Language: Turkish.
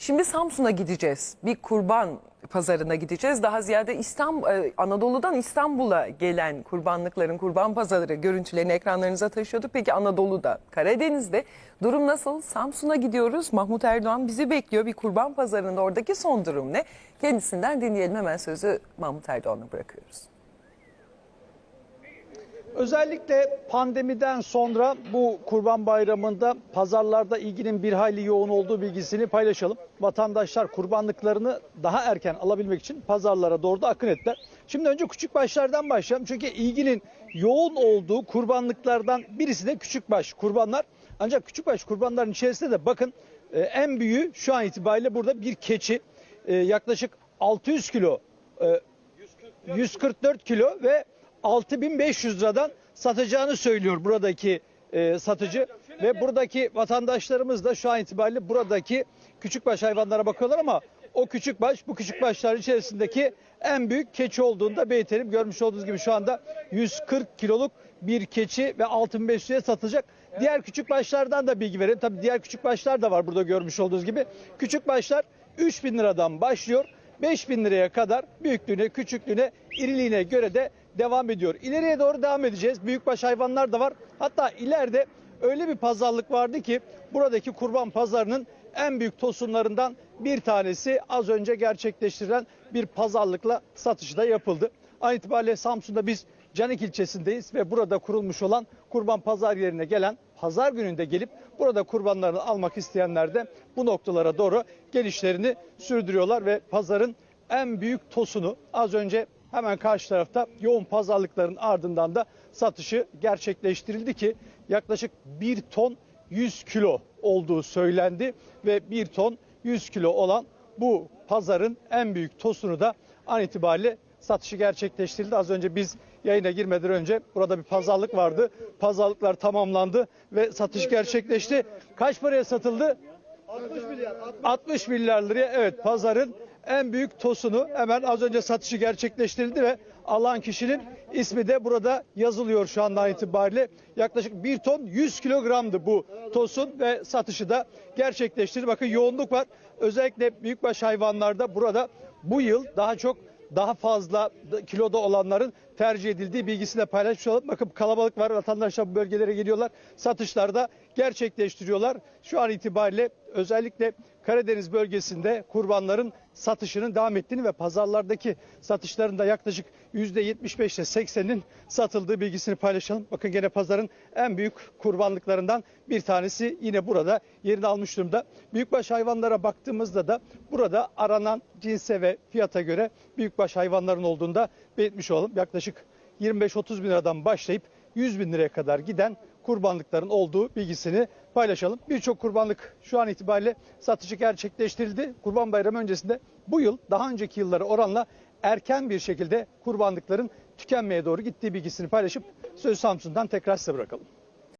Şimdi Samsun'a gideceğiz. Bir kurban pazarına gideceğiz. Daha ziyade İstanbul, e, Anadolu'dan İstanbul'a gelen kurbanlıkların kurban pazarı görüntülerini ekranlarınıza taşıyorduk. Peki Anadolu'da, Karadeniz'de durum nasıl? Samsun'a gidiyoruz. Mahmut Erdoğan bizi bekliyor. Bir kurban pazarında oradaki son durum ne? Kendisinden dinleyelim hemen sözü Mahmut Erdoğan'a bırakıyoruz. Özellikle pandemiden sonra bu Kurban Bayramı'nda pazarlarda ilginin bir hayli yoğun olduğu bilgisini paylaşalım. Vatandaşlar kurbanlıklarını daha erken alabilmek için pazarlara doğru da akın ettiler. Şimdi önce küçük başlardan başlayalım. Çünkü ilginin yoğun olduğu kurbanlıklardan birisi de küçükbaş kurbanlar. Ancak küçükbaş kurbanların içerisinde de bakın e, en büyüğü şu an itibariyle burada bir keçi. E, yaklaşık 600 kilo e, 144 kilo ve 6500 liradan satacağını söylüyor buradaki e, satıcı ve buradaki vatandaşlarımız da şu an itibariyle buradaki küçükbaş hayvanlara bakıyorlar ama o küçükbaş bu küçükbaşlar içerisindeki en büyük keçi olduğunu da belirtelim. Görmüş olduğunuz gibi şu anda 140 kiloluk bir keçi ve 6500 liraya satılacak. Diğer küçükbaşlardan da bilgi verelim. Tabii diğer küçükbaşlar da var burada görmüş olduğunuz gibi. Küçükbaşlar 3000 liradan başlıyor. 5000 liraya kadar büyüklüğüne, küçüklüğüne, iriliğine göre de devam ediyor. İleriye doğru devam edeceğiz. Büyükbaş hayvanlar da var. Hatta ileride öyle bir pazarlık vardı ki buradaki kurban pazarının en büyük tosunlarından bir tanesi az önce gerçekleştirilen bir pazarlıkla satışı da yapıldı. An itibariyle Samsun'da biz Canik ilçesindeyiz ve burada kurulmuş olan kurban pazar yerine gelen pazar gününde gelip burada kurbanlarını almak isteyenler de bu noktalara doğru gelişlerini sürdürüyorlar ve pazarın en büyük tosunu az önce hemen karşı tarafta yoğun pazarlıkların ardından da satışı gerçekleştirildi ki yaklaşık 1 ton 100 kilo olduğu söylendi ve 1 ton 100 kilo olan bu pazarın en büyük tosunu da an itibariyle satışı gerçekleştirildi. Az önce biz yayına girmeden önce burada bir pazarlık vardı. Pazarlıklar tamamlandı ve satış gerçekleşti. Kaç paraya satıldı? 60 milyar liraya evet pazarın en büyük tosunu hemen az önce satışı gerçekleştirildi ve alan kişinin ismi de burada yazılıyor şu andan itibariyle. Yaklaşık 1 ton 100 kilogramdı bu tosun ve satışı da gerçekleştirildi. Bakın yoğunluk var. Özellikle büyükbaş hayvanlarda burada bu yıl daha çok daha fazla kiloda olanların tercih edildiği bilgisini de paylaşmış olalım. Bakın kalabalık var. Vatandaşlar bu bölgelere geliyorlar. Satışlarda gerçekleştiriyorlar. Şu an itibariyle özellikle Karadeniz bölgesinde kurbanların satışının devam ettiğini ve pazarlardaki satışların da yaklaşık %75 ile %80'inin satıldığı bilgisini paylaşalım. Bakın gene pazarın en büyük kurbanlıklarından bir tanesi yine burada yerini almış durumda. Büyükbaş hayvanlara baktığımızda da burada aranan cinse ve fiyata göre büyükbaş hayvanların olduğunda belirtmiş olalım. Yaklaşık 25-30 bin liradan başlayıp 100 bin liraya kadar giden kurbanlıkların olduğu bilgisini paylaşalım. Birçok kurbanlık şu an itibariyle satışı gerçekleştirildi. Kurban Bayramı öncesinde bu yıl daha önceki yıllara oranla erken bir şekilde kurbanlıkların tükenmeye doğru gittiği bilgisini paylaşıp sözü Samsun'dan tekrar size bırakalım.